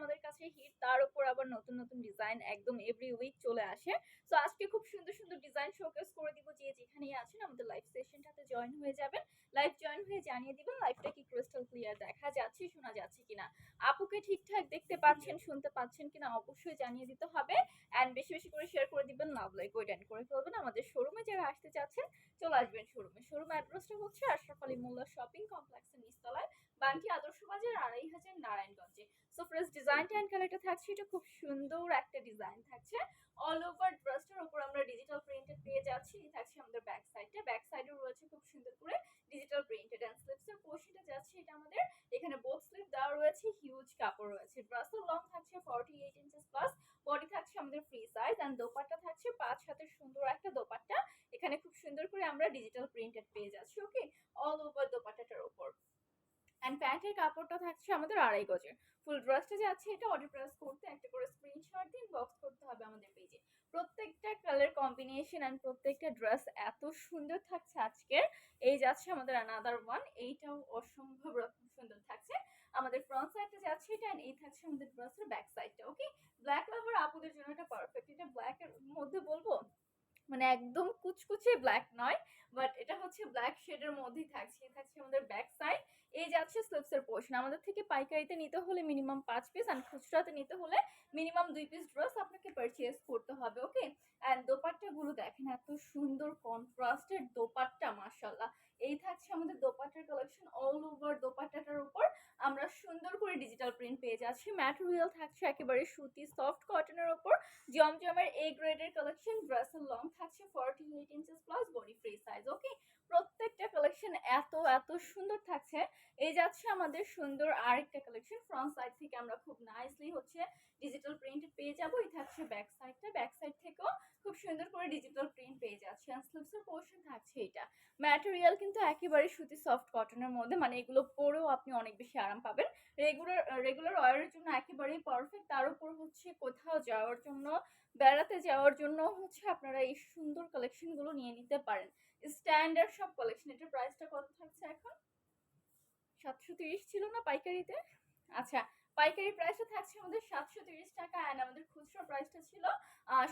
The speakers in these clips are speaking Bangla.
আমাদের কাছে হিট তার উপর আবার নতুন নতুন ডিজাইন একদম এভরি উইক চলে আসে। তো আজকে খুব সুন্দর সুন্দর ডিজাইন শোকেস করে দিব যে যেখানেই আছেন, আমাদের লাইভ সেশনটাতে জয়েন হয়ে যাবেন। লাইভ জয়েন হয়ে জানিয়ে দিবেন লাইভটা কি ক্রিস্টাল ক্লিয়ার দেখা যাচ্ছে, শোনা যাচ্ছে কিনা। আপুকে ঠিকঠাক দেখতে পাচ্ছেন, শুনতে পাচ্ছেন কিনা অবশ্যই জানিয়ে দিতে হবে। অ্যান্ড বেশি বেশি করে শেয়ার করে দিবেন লাভ লাইক ওই ডান করে ফেলবেন। আমাদের শোরুমে যারা আসতে চাচ্ছেন, চলে আসবেন শোরুমে শোরুম অ্যাড্রেসটা হচ্ছে আশরাফ আলী মোল্লা শপিং কমপ্লেক্সের নিচতলায়। বান্টি আদর্শ বাজার আড়াই হাজার নারায়ণগঞ্জে। সো ফ্রেশ ডিজাইনটা অ্যান্ড কালারটা থাকছে, এটা খুব সুন্দর একটা ডিজাইন থাকছে। অল ওভার ড্রেসটার উপর আমরা ডিজিটাল প্রিন্টেড পেয়ে যাচ্ছি। থাকছে আমাদের ব্যাক সাইডটা ব্যাক সাইডেও রয়েছে খুব সুন্দর করে ডিজিটাল প্রিন্টেড অ্যান্ড স্লিপসের পোর্শনটা যাচ্ছে এটা আমাদের। এখানে বোথ স্লিপ দেওয়া রয়েছে হিউজ কাপড় রয়েছে। ড্রেসের লং থাকছে forty eight inches plus body থাকছে আমাদের ফ্রি সাইজ অ্যান্ড দোপাট্টা থাকছে পাঁচ হাতের সুন্দর একটা দোপাট্টা। এখানে খুব সুন্দর করে আমরা ডিজিটাল প্রিন্টেড পেয়ে যাচ্ছি ওকে অল ওভার দোপাট্টাটার উপর অ্যান্ড প্যান্টের কাপড়টা থাকছে আমাদের আড়াই গজের। ফুল ড্রেসটা যাচ্ছে এটা অর্ডার প্রেস করতে, একটা করে স্ক্রিনশট দিন বক্স করতে হবে আমাদের পেজে প্রত্যেকটা কালার কম্বিনেশন অ্যান্ড প্রত্যেকটা ড্রেস এত সুন্দর থাকছে আজকের। এই যাচ্ছে আমাদের আনাদার ওয়ান এইটাও অসম্ভব রকম সুন্দর থাকছে। আমাদের ফ্রন্ট সাইডটা যাচ্ছে এটা and এই থাকছে আমাদের ড্রেসের ব্যাক সাইডটা ওকে ব্ল্যাক লাভার আপুদের জন্য এটা পারফেক্ট এটা ব্ল্যাকের মধ্যে বলব মানে একদম কুচকুচে ব্ল্যাক নয় বাট এটা হচ্ছে ব্ল্যাক শেডের মধ্যেই থাকছে। থাকছে আমাদের ব্যাক সাইড এই যাচ্ছে স্লিপসের পোর্শন আমাদের থেকে পাইকারিতে নিতে হলে মিনিমাম পাঁচ পিস অ্যান্ড খুচরাতে নিতে হলে মিনিমাম দুই পিস ড্রেস আপনাকে পারচেস করতে হবে ওকে অ্যান্ড দোপাট্টাগুলো দেখেন এত সুন্দর কন্ট্রাস্টের দোপাট্টা মার্শাল্লাহ এই থাকছে আমাদের দোপাট্টার কালেকশন অল ওভার দোপাট্টাটার উপর। আমরা সুন্দর করে ডিজিটাল প্রিন্ট পেয়ে যাচ্ছি। ম্যাটেরিয়াল থাকছে একেবারে সুতি সফট কটনের ওপর জমজমের এ গ্রেডের কালেকশন ড্রেসের লং থাকছে forty eight inches plus body free size okay প্রত্যেকটা কালেকশন এত এত সুন্দর থাকছে। এই যাচ্ছে আমাদের সুন্দর আরেকটা কালেকশন ফ্রন্ট সাইড থেকে আমরা খুব নাইসলি হচ্ছে ডিজিটাল প্রিন্ট পেয়ে যাব। এই থাকছে ব্যাক সাইডটা ব্যাক সাইড থেকেও খুব সুন্দর করে ডিজিটাল প্রিন্ট পেয়ে যাচ্ছে অ্যান্ড স্লিপসের পোর্শন থাকছে এটা। ম্যাটেরিয়াল কিন্তু একেবারে সুতি সফট কটনের মধ্যে মানে এগুলো পরেও আপনি অনেক বেশি আরাম পাবেন। রেগুলার রেগুলার ওয়ারের জন্য একেবারেই পারফেক্ট তার উপর হচ্ছে কোথাও যাওয়ার জন্য, বেড়াতে যাওয়ার জন্য হচ্ছে আপনারা এই সুন্দর কালেকশনগুলো নিয়ে নিতে পারেন। স্ট্যান্ডার্ড সব কালেকশন এটার প্রাইসটা কত থাকছে এখন? সাতশো তিরিশ ছিল না পাইকারিতে? আচ্ছা পাইকারি প্রাইসটা থাকছে আমাদের সাতশো তিরিশ টাকা অ্যান্ড আমাদের খুচরো প্রাইসটা ছিল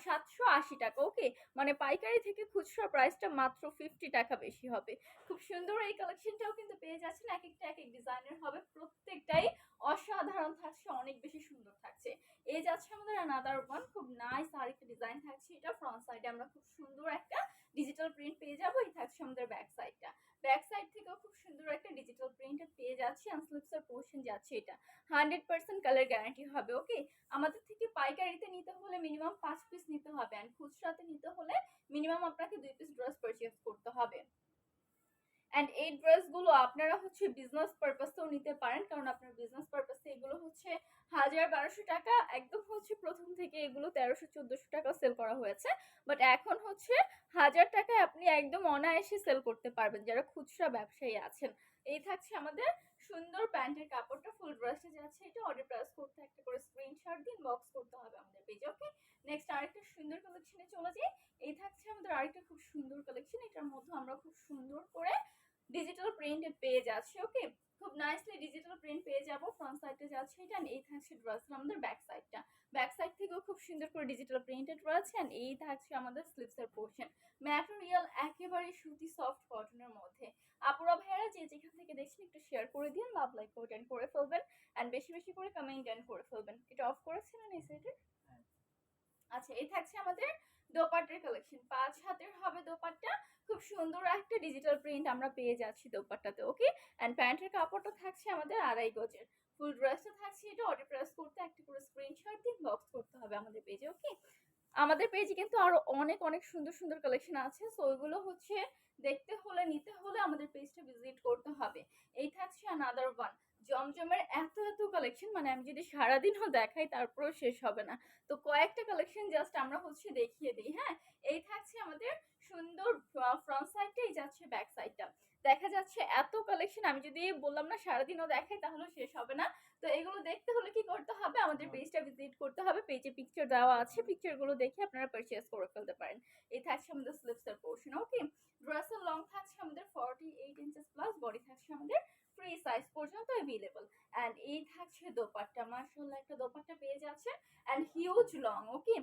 সাতশো আশি টাকা ওকে মানে পাইকারি থেকে খুচরো প্রাইসটা মাত্র ফিফটি টাকা বেশি হবে। খুব সুন্দর এই কালেকশনটাও কিন্তু পেয়ে যাচ্ছেন এক একটা এক এক ডিজাইনের হবে, প্রত্যেকটাই অসাধারণ থাকছে, অনেক বেশি সুন্দর থাকছে। এই যাচ্ছে আমাদের আনাদার ওয়ান খুব নাইস আর একটা ডিজাইন থাকছে এটা ফ্রন্ট সাইডে আমরা খুব সুন্দর একটা ডিজিটাল প্রিন্ট পেয়ে যাব, এই থাকছে আমাদের ব্যাক সাইডটা ব্যাক সাইড থেকেও খুব সুন্দর একটা ডিজিটাল প্রিন্ট পেয়ে যাচ্ছি আর স্লিপসের পোর্শন যাচ্ছে এটা। হান্ড্রেড পার্সেন্ট কালার গ্যারান্টি হবে ওকে আমাদের থেকে পাইকারিতে নিতে হলে মিনিমাম পাঁচ পিস নিতে হবে অ্যান্ড খুচরাতে নিতে হলে মিনিমাম আপনাকে দুই পিস ড্রেস পারচেস করতে হবে। অ্যান্ড এই ড্রেসগুলো আপনারা হচ্ছে বিজনেস পারপাসেও নিতে পারেন। কারণ আপনার বিজনেস পারপাসে এগুলো হচ্ছে হাজার বারোশো টাকা, একদম হচ্ছে প্রথম থেকে এগুলো তেরোশো, চোদ্দোশো টাকা সেল করা হয়েছে। বাট এখন হচ্ছে হাজার টাকায় আপনি একদম অনায়াসে সেল করতে পারবেন, যারা খুচরা ব্যবসায়ী আছেন। এই থাকছে আমাদের সুন্দর প্যান্টের কাপড়টা ফুল ড্রেসটা যাচ্ছে এটা অর্ডার প্রেস করতে একটা করে স্ক্রিনশট দিন বক্স করতে হবে আমাদের পেজে ওকে নেক্সট আরেকটা সুন্দর কালেকশনে চলে যাই এই থাকছে আমাদের আরেকটা খুব সুন্দর কালেকশন এটার মধ্যে আমরা খুব সুন্দর করে ডিজিটাল প্রিন্টেড পেয়ে যাচ্ছি ওকে খুব নাইসলি ডিজিটাল প্রিন্ট পেয়ে যাব ফ্রন্ট সাইডে যাচ্ছে এটা এই থাকছে ড্রেস আমাদের ব্যাক সাইডটা ব্যাক সাইড থেকেও খুব সুন্দর করে ডিজিটাল প্রিন্টেড রয়েছে and এই থাকছে আমাদের স্লিপসের পোর্শন ম্যাটেরিয়াল একেবারে সুতি সফট কটনের মধ্যে। আপুরা ভাইয়ারা যে যেখান থেকে দেখছেন একটু শেয়ার করে দিন লাভ লাইক কমেন্ট করে ফেলবেন। অ্যান্ড বেশি বেশি করে কমেন্ট এন্ড করে ফেলবেন। এটা অফ করেছিলেন এই সাইডে হ্যাঁ। আচ্ছা এই থাকছে আমাদের দোপাট্টার কালেকশন পাঁচ হাতের হবে দোপাট্টা। খুব সুন্দর একটা ডিজিটাল প্রিন্ট আমরা পেয়ে যাচ্ছি দোপাট্টাতে ওকে অ্যান্ড প্যান্টের কাপড়টা থাকছে আমাদের আড়াই গজের। ফুল ড্রেসটা থাকছে এটা অর্ডার প্রেস করতে একটা করে স্ক্রিনশট দিন বক্স করতে হবে আমাদের পেজে ওকে আমাদের পেজে কিন্তু আরও অনেক অনেক সুন্দর সুন্দর কালেকশন আছে। সো ওইগুলো হচ্ছে দেখতে হলে, নিতে হলে আমাদের পেজটা ভিজিট করতে হবে। এই থাকছে আনাদার ওয়ান জমজমের এত এত কালেকশন মানে আমি যদি সারাদিনও দেখাই তারপরেও শেষ হবে না। তো কয়েকটা কালেকশন জাস্ট আমরা হচ্ছে দেখিয়ে দিই হ্যাঁ? এই থাকছে আমাদের সুন্দর ফ্রন্ট সাইডটাই যাচ্ছে ব্যাক সাইডটা দেখা যাচ্ছে এত কালেকশন আমি যদি বললাম না সারাদিনও দেখাই তাহলে শেষ হবে না। তো এগুলো দেখতে হলে কি করতে হবে? আমাদের পেজটা ভিজিট করতে হবে। পেজে পিকচার দেওয়া আছে। পিকচারগুলো দেখে আপনারা পারচেস করে ফেলতে পারেন। এই থাকছে আমাদের স্লিপসের পোর্শন ওকে ড্রেসের লং থাকছে আমাদের forty eight inches plus body থাকছে আমাদের ফ্রি সাইজ পর্যন্ত অ্যাভেলেবল অ্যান্ড এই থাকছে দোপাট্টা। মার্শাল্লাহ একটা দোপাট্টা পেয়ে যাচ্ছে। অ্যান্ড হিউজ লং ওকে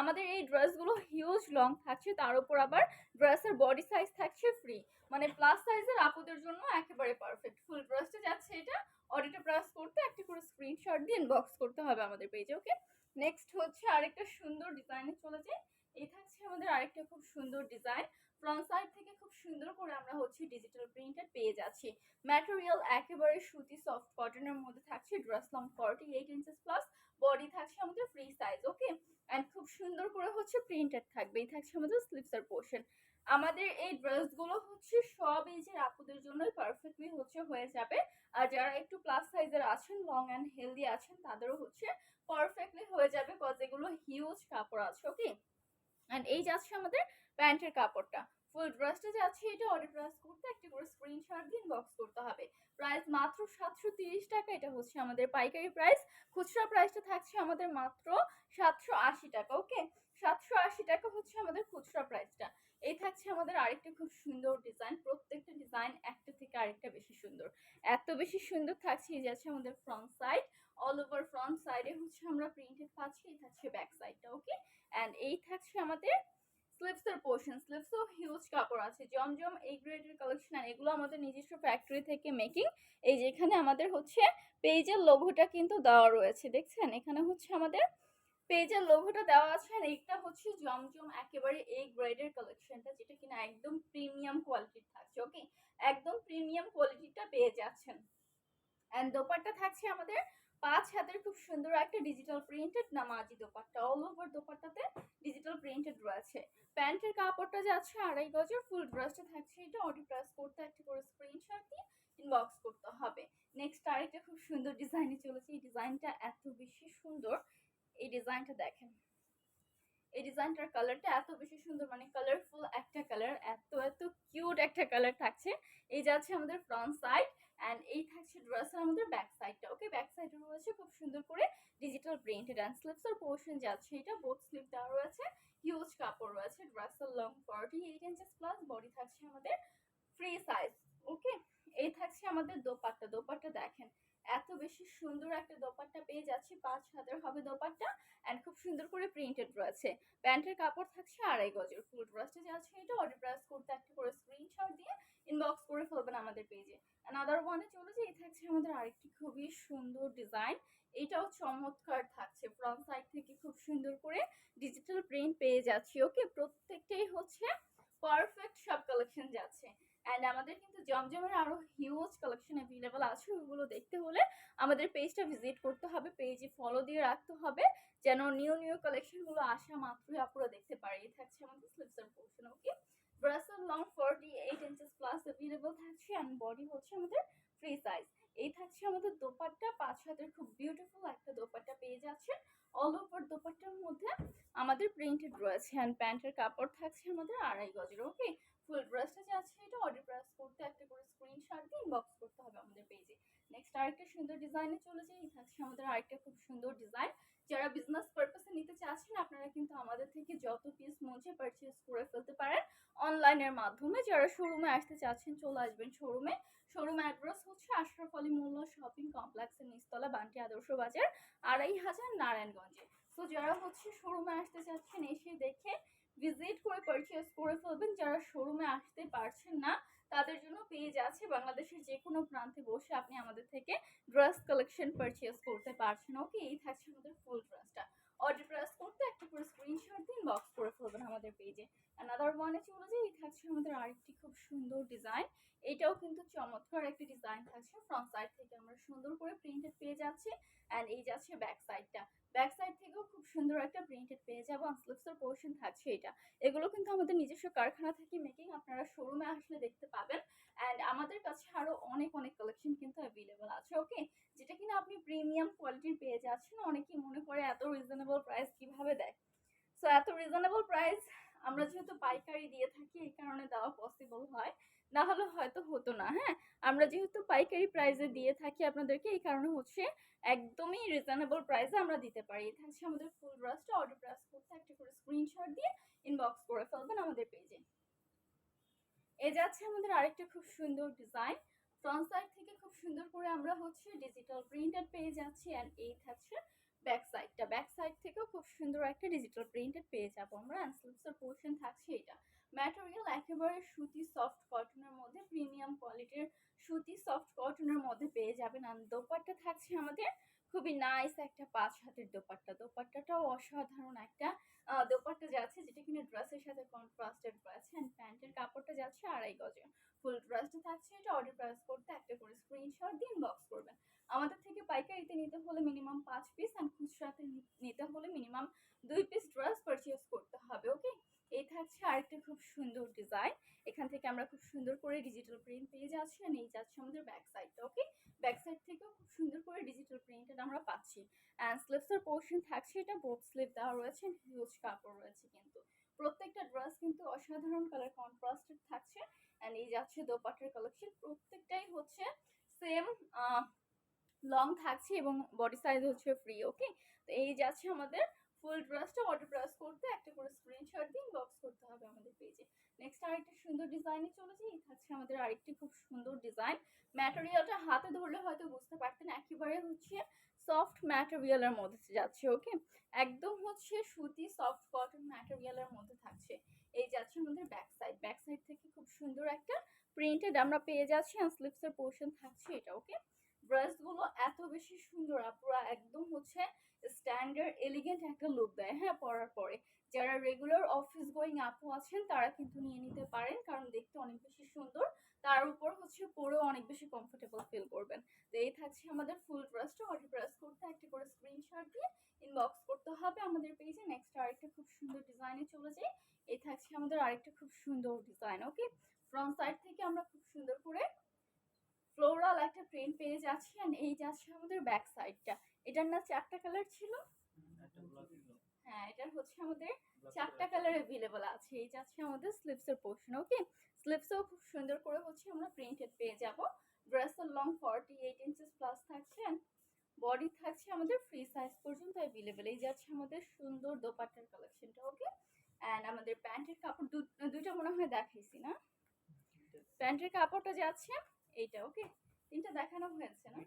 আমাদের এই ড্রেসগুলো হিউজ লং থাকছে। তার উপর আবার ড্রেসের বডি সাইজ থাকছে ফ্রি মানে প্লাস সাইজের আপুদের জন্য একেবারে পারফেক্ট ফুল ড্রেসটা যাচ্ছে এটা। অডিটা প্রেস করতে একটা করে স্ক্রিনশট দিয়ে ইনবক্স করতে হবে আমাদের পেজে ওকে নেক্সট হচ্ছে আরেকটা সুন্দর ডিজাইনে চলে যাই। এই থাকছে আমাদের আরেকটা খুব সুন্দর ডিজাইন। ফ্রন্ট সাইড থেকে খুব সুন্দর করে আমরা হচ্ছে ডিজিটাল প্রিন্টেড পেয়ে যাচ্ছি। ম্যাটেরিয়াল একেবারে সুতি সফট কটনের মধ্যে থাকছে dress long forty eight inches plus body থাকছে আমাদের ফ্রি সাইজ ওকে অ্যান্ড খুব সুন্দর করে হচ্ছে প্রিন্টেড থাকবে, এই থাকছে আমাদের স্লিপসের পোর্শন আমাদের এই ড্রেসগুলো হচ্ছে সব যে আপুদের জন্যই পারফেক্টলি হচ্ছে হয়ে যাবে। আর যারা একটু প্লাস সাইজের আছেন লং অ্যান্ড হেলদি আছেন, তাদেরও হচ্ছে পারফেক্টলি হয়ে যাবে কজ এগুলো হিউজ কাপড় আছে ওকে অ্যান্ড এই যাচ্ছে আমাদের প্যান্টের কাপড়টা। ফুল ড্রেসটা যাচ্ছে এটা অর্ডার প্রেস করতে, একটা করে স্ক্রিনশট দিয়ে বক্স করতে হবে। প্রাইস মাত্র সাতশো তিরিশ টাকা, এটা হচ্ছে আমাদের পাইকারি প্রাইস খুচরা প্রাইসটা থাকছে আমাদের মাত্র সাতশো আশি টাকা ওকে সাতশো আশি টাকা হচ্ছে আমাদের খুচরা প্রাইসটা এই থাকছে আমাদের আরেকটা খুব সুন্দর ডিজাইন প্রত্যেকটা ডিজাইন একটা থেকে আরেকটা বেশি সুন্দর। এত বেশি সুন্দর থাকছে, এই যাচ্ছে আমাদের front side all over front সাইডে হচ্ছে আমরা প্রিন্টেড পাচ্ছি এই থাকছে ব্যাক সাইডটা ওকে অ্যান্ড এই থাকছে আমাদের স্লিপসের পোর্শন স্লিপসও হিউজ কাপড় আছে, জমজম এই গ্রেডের কালেকশন এগুলো আমাদের নিজস্ব ফ্যাক্টরি থেকে মেকিং এই যে এখানে আমাদের হচ্ছে পেজের লোগোটা কিন্তু দেওয়া রয়েছে, দেখছেন? এখানে হচ্ছে আমাদের পেজের লোগোটা দেওয়া আছে আর এইটা হচ্ছে জমজম একেবারে এই গ্রেডের কালেকশনটা যেটা কিনা একদম প্রিমিয়াম কোয়ালিটির থাকছে ওকে একদম প্রিমিয়াম কোয়ালিটিটা পেয়ে যাচ্ছেন। অ্যান্ড দোপাট্টা থাকছে আমাদের পাঁচ হাতের খুব সুন্দর একটা ডিজিটাল প্রিন্টেড নামাজি দোপাট্টা অল ওভার দোপাট্টাতে ডিজিটাল প্রিন্টেড রয়েছে। প্যান্টের কাপড়টা যাচ্ছে আড়াই গজের ফুল ড্রেসটা থাকছে এটা অর্ডার প্রেস করতে, একটা করে স্ক্রিনশট দিয়ে ইনবক্স করতে হবে। নেক্সট আরেকটা খুব সুন্দর ডিজাইনে চলেছে। এই ডিজাইনটা এত বেশি সুন্দর। এই ডিজাইনটা দেখেন। এই ডিজাইনটার কালারটা এত বেশি সুন্দর মানে কালারফুল একটা কালার এত এত কিউট একটা কালার থাকছে। এই যাচ্ছে আমাদের ফ্রন্ট সাইড অ্যান্ড এই থাকছে ড্রেসের আমাদের ব্যাক সাইডটা ওকে ব্যাক সাইডে রয়েছে খুব সুন্দর করে ডিজিটাল প্রিন্টেড অ্যান্ড স্লিপসের পোর্শন যাচ্ছে এটা। বোথ স্লিপ দেওয়া রয়েছে হিউজ কাপড় রয়েছে ড্রেসের long forty eight inches plus body থাকছে আমাদের ফ্রি সাইজ ওকে এই থাকছে আমাদের দোপাট্টা দোপাট্টা দেখেন, এত বেশি সুন্দর একটা দোপাট্টা পেয়ে যাচ্ছি, পাঁচ হাজার হবে দোপাট্টা অ্যান্ড খুব সুন্দর করে প্রিন্টেড রয়েছে। প্যান্টের কাপড় থাকছে আড়াই গজের ফুল ড্রেসটা যাচ্ছে এটা অর্ডার প্রেস করতে একটা করে স্ক্রিনশট দিয়ে ইনবক্স করে ফেলবেন আমাদের পেজে অ্যানাদার ওয়ানে চলে যে এই থাকছে আমাদের আরেকটি খুবই সুন্দর ডিজাইন এটাও চমৎকার থাকছে ফ্রন্ট সাইড থেকে খুব সুন্দর করে ডিজিটাল প্রিন্ট পেয়ে যাচ্ছি। ওকে প্রত্যেকটাই হচ্ছে পারফেক্ট সব কালেকশন যাচ্ছে। অ্যান্ড আমাদের কিন্তু জমজমের আরও হিউজ কালেকশন অ্যাভেলেবল আছে, ওগুলো দেখতে হলে আমাদের পেজটা ভিজিট করতে হবে পেজে ফলো দিয়ে রাখতে হবে, যেন নিউ নিউ কালেকশনগুলো আসা মাত্রই আপনারা দেখতে পারে থাকছে আমাদের স্লিপসের পোর্শন ওকে ড্রেসের long forty eight inches plus available থাকছে অ্যান্ড বডি হচ্ছে আমাদের ফ্রি সাইজ এই থাকছে আমাদের দোপাট্টা, পাঁচ হাতের খুব বিউটিফুল একটা দোপাট্টা পেয়ে যাচ্ছে অল ওভার দোপাট্টার মধ্যে আমাদের প্রিন্টেড রয়েছে অ্যান্ড প্যান্টের কাপড় থাকছে আমাদের আড়াই গজের ওকে ফুল ড্রেসটা যাচ্ছে এটা অর্ডার প্রেস করতে, একটা করে স্ক্রিনশট দিয়ে ইনবক্স করতে হবে আমাদের পেজে নেক্সট আরেকটা সুন্দর ডিজাইনে চলে যাই থাকছে আমাদের আরেকটা খুব সুন্দর ডিজাইন যারা বিজনেস পারপাসে নিতে চাচ্ছেন, আপনারা কিন্তু আমাদের থেকে যত পিস মঞ্চে পারচেস করে ফেলতে পারেন অনলাইনের মাধ্যমে। যারা শোরুমে আসতে চাচ্ছেন, চলে আসবেন শোরুমে শোরুম অ্যাড্রেস হচ্ছে আশরাফ আলী মোল্লা শপিং কমপ্লেক্সের নিচতলা, বান্টি আদর্শ বাজার, আড়াই হাজার নারায়ণগঞ্জে। তো যারা হচ্ছে শোরুমে আসতে চাচ্ছেন, এসে দেখে ভিজিট করে পারচেস করে ফেলবেন। যারা শোরুমে আসতে পারছেন না তাদের জন্য পেজ আছে বাংলাদেশের যে কোনো প্রান্তে বসে আপনি আমাদের থেকে ড্রেস কালেকশন পারচেস করতে পারছেন। ওকে এই থাকছে আমাদের ফুল ড্রেসটা অর্ডার প্রেস করতে, একটা করে স্ক্রিনশট দিন বক্স করে ফেলবেন আমাদের পেজে অ্যানাদার ওয়ানে চলে যাই এই থাকছে আমাদের আরেকটি খুব সুন্দর ডিজাইন এটাও কিন্তু চমৎকার একটি ডিজাইন থাকছে। ফ্রন্ট সাইড থেকে আমরা সুন্দর করে প্রিন্টেড পেয়ে যাচ্ছি। অ্যান্ড এই যাচ্ছে ব্যাক সাইডটা ব্যাক সাইড থেকেও খুব সুন্দর একটা প্রিন্টেড পেয়ে যাব। স্লিপসের পোর্শন থাকছে এটা। এগুলো কিন্তু আমাদের নিজস্ব কারখানা থেকে মেকিং আপনারা শোরুমে আসলে দেখতে পাবেন। অ্যান্ড আমাদের কাছে আরও অনেক অনেক কালেকশন কিন্তু অ্যাভেলেবল আছে ওকে যেটা কিনা আপনি প্রিমিয়াম কোয়ালিটির পেয়ে যাচ্ছেন, অনেকেই মনে করে এত রিজনেবল প্রাইস কীভাবে দেয়? সো এত রিজনেবল প্রাইস আমরা যেহেতু পাইকারি দিয়ে থাকি, এই কারণে দেওয়া পসিবল হয়। না হলে হয়তো হতো না হ্যাঁ? আমরা যেহেতু পাইকারি প্রাইসে দিয়ে থাকি আপনাদেরকে, এই কারণে হচ্ছে একদমই রিজনেবল প্রাইসে আমরা দিতে পারি। হচ্ছে আমাদের ফুল ড্রেসটা অর্ডার প্রেস করতে, একটা করে স্ক্রিনশট দিয়ে ইনবক্স করে ফেলবেন আমাদের পেজে এ যাচ্ছে আমাদের আরেকটা খুব সুন্দর ডিজাইন। ফ্রন্ট সাইড থেকে খুব সুন্দর করে আমরা হচ্ছে ডিজিটাল প্রিন্টেড পেয়ে যাচ্ছি অ্যান্ড এই থাকছে ব্যাক সাইডটা ব্যাক সাইড থেকেও খুব সুন্দর একটা ডিজিটাল প্রিন্টেড পেয়ে যাব আমরা। অ্যান্ড স্লিপসের পোর্শন থাকছে এটা। ম্যাটেরিয়াল একেবারে সুতি সফট কটনের মধ্যে প্রিমিয়াম কোয়ালিটির সুতি সফট কটনের মধ্যে পেয়ে যাবেন। আর দোপাট্টা থাকছে আমাদের খুবই নাইস একটা পাঁচ হাতের দোপাট্টা। দোপাট্টাটাও অসাধারণ একটা দোপাট্টা যাচ্ছে যেটা কিনা ড্রেসের সাথে কন্ট্রাস্টেড রয়েছে অ্যান্ড প্যান্টের কাপড়টা যাচ্ছে আড়াই গজে ফুল ড্রেসটা থাকছে এটা অর্ডার প্রাইস করতে একটা করে স্ক্রিনশট দিয়ে ইনবক্স করবেন। আমাদের থেকে পাইকারিতে নিতে হলে মিনিমাম পাঁচ পিস অ্যান্ড খুচরাতে নিতে হলে মিনিমাম দুই পিস ড্রেস পারচেস করতে হবে ওকে এই থাকছে আরেকটা খুব সুন্দর ডিজাইন এখান থেকে আমরা খুব সুন্দর করে ডিজিটাল প্রিন্ট পেয়ে যাচ্ছি আর এই যাচ্ছে আমাদের ব্যাক সাইডটা ওকে ব্যাক সাইড থেকেও খুব সুন্দর করে ডিজিটাল প্রিন্টেড আমরা পাচ্ছি অ্যান্ড স্লিপসের পোর্শন বোথ স্লিপ দেওয়া রয়েছে হিউজ কাপড় রয়েছে কিন্তু। প্রত্যেকটা ড্রেস কিন্তু অসাধারণ কালার কন্ট্রাস্টেড থাকছে অ্যান্ড এই যাচ্ছে দোপাট্টার কালেকশন প্রত্যেকটাই হচ্ছে সেম লং থাকছে এবং বডি সাইজ হচ্ছে ফ্রি ওকে তো এই যাচ্ছে আমাদের ফুল ড্রেসটা অর্ডার প্রেস করতে, একটা করে স্ক্রিনশট দিয়ে বক্স করতে হবে আমাদের পেজে নেক্সট আরেকটা সুন্দর ডিজাইনে চলে যাই থাকছে আমাদের আরেকটি খুব সুন্দর ডিজাইন ম্যাটেরিয়ালটা হাতে ধরলে হয়তো বুঝতে পারতেন, একেবারে হচ্ছে সফট ম্যাটেরিয়ালের মধ্যে যাচ্ছে ওকে একদম হচ্ছে সুতি সফট কটন ম্যাটেরিয়ালের মধ্যে থাকছে। এই যাচ্ছে আমাদের ব্যাক সাইড ব্যাক সাইড থেকে খুব সুন্দর একটা প্রিন্টেড আমরা পেয়ে যাচ্ছি আর স্লিপসের পোর্শন থাকছে এটা ওকে ড্রেসগুলো এত বেশি সুন্দর, আপুরা একদম হচ্ছে স্ট্যান্ডার্ড এলিগেন্ট একটা লুক দেয় হ্যাঁ পরার পরে। যারা রেগুলার অফিস গোয়িং আপু আছেন, তারা কিন্তু নিয়ে নিতে পারেন, কারণ দেখতে অনেক বেশি সুন্দর। তার উপর হচ্ছে পরেও অনেক বেশি কমফোর্টেবল ফিল করবেন। তো এই থাকছে আমাদের ফুল ড্রেসটা অর্ডার প্রেস করতে একটা করে স্ক্রিনশট দিয়ে ইনবক্স করতে হবে আমাদের পেজে নেক্সট আরেকটা খুব সুন্দর ডিজাইনে চলে যাই এই থাকছে আমাদের আরেকটা খুব সুন্দর ডিজাইন ওকে ফ্রন্ট সাইড থেকে আমরা খুব সুন্দর করে ফ্লোরাল একটা প্রিন্ট পেয়ে যাচ্ছি অ্যান্ড এই যাচ্ছে আমাদের ব্যাক সাইডটা এটার না চারটা কালার ছিল? হ্যাঁ এটার হচ্ছে আমাদের চারটা কালার অ্যাভেলেবল আছে। এই যাচ্ছে আমাদের স্লিপসের পোর্শন ওকে স্লিপসেও খুব সুন্দর করে হচ্ছে আমরা প্রিন্টেড পেয়ে যাব। ড্রেসের long forty eight inches plus থাকছে বডি থাকছে আমাদের ফ্রি সাইজ পর্যন্ত অ্যাভেলেবেল এই যাচ্ছে আমাদের সুন্দর দোপাট্টার কালেকশনটা ওকে অ্যান্ড আমাদের প্যান্টের কাপড় দুইটা মনে হয় দেখাইছি না? প্যান্টের কাপড়টা যাচ্ছে এইটা ওকে? তিনটা দেখানো হয়েছে না?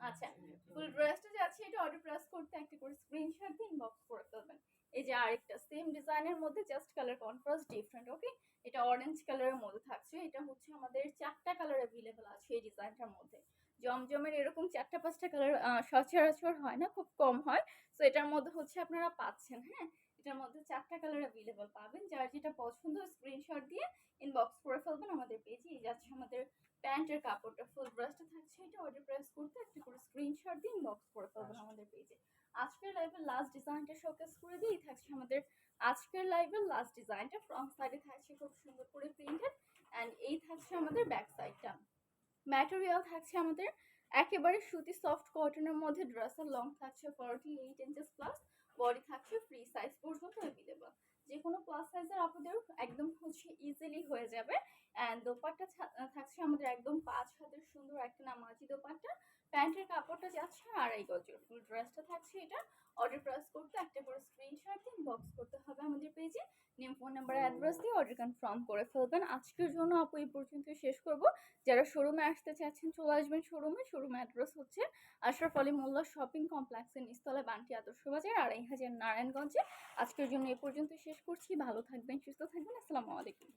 আচ্ছা ফুল ড্রেসটা যাচ্ছে এটা অর্ডার প্রেস করতে একটা করে স্ক্রিনশট দিয়ে ইনবক্স করে ফেলবেন। এই যে আরেকটা সেম ডিজাইনের মধ্যে just colour contrast different okay? এটা অরেঞ্জ কালারের মধ্যে থাকছে এটা হচ্ছে আমাদের চারটা কালার অ্যাভেলেবেল আছে এই ডিজাইনটার মধ্যে। জমজমের এরকম চারটা পাঁচটা কালার সচরাচর হয় না খুব কম হয়। তো এটার মধ্যে হচ্ছে আপনারা পাচ্ছেন হ্যাঁ? এটার মধ্যে চারটা কালার অ্যাভেলেবল পাবেন। যার যেটা পছন্দ স্ক্রিনশট দিয়ে ইনবক্স করে ফেলবেন আমাদের পেজে এই যাচ্ছে আমাদের প্যান্টের কাপড়টা। ফুল ব্রাশটা থাকছে এটা। অর্ডার প্রেস করতে একটা করে স্ক্রিনশট দিয়ে ইনবক্স করে ফেলবেন আমাদের পেজে আজকের লাইভের লাস্ট ডিজাইনটা শোকেস করে দিয়েই থাকছে আমাদের আজকের লাইভের লাস্ট ডিজাইনটা ফ্রন্ট সাইডে থাকছে খুব সুন্দর করে প্রিন্টেড অ্যান্ড এই থাকছে আমাদের ব্যাক সাইডটা ম্যাটেরিয়াল থাকছে আমাদের একেবারে সুতি সফট কটনের মধ্যে। ড্রেসের লং থাকছে forty eight inches plus body থাকছে ফ্রি সাইজ পর্যন্ত অ্যাভেলেবল যে কোনো প্লাস সাইজের আপনাদের একদম হচ্ছে ইজিলি হয়ে যাবে। অ্যান্ড দোপাট্টা থাকছে আমাদের একদম পাঁচ হাতের সুন্দর একটা নামাজি দোপাট্টা। প্যান্টের কাপড়টা যাচ্ছে আড়াই গজের ফুল ড্রেসটা থাকছে এটা। অর্ডার প্রেস করতে একটা করে স্ক্রিনশট দিয়ে বক্স করতে হবে আমাদের পেজে নেম ফোন নাম্বার অ্যাড্রেস দিয়ে অর্ডার কনফার্ম করে ফেলবেন। আজকের জন্য আপু এই পর্যন্ত শেষ করব। যারা শোরুমে আসতে চাচ্ছেন, চলে আসবেন শোরুমে শোরুম অ্যাড্রেস হচ্ছে আশরাফ আলী মোল্লা শপিং কমপ্লেক্সের নিস্তলা বান্টি আদর্শ বাজার, আড়াই হাজার নারায়ণগঞ্জে। আজকের জন্য এই পর্যন্ত শেষ করছি। ভালো থাকবেন, সুস্থ থাকবেন। আসসালামু আলাইকুম।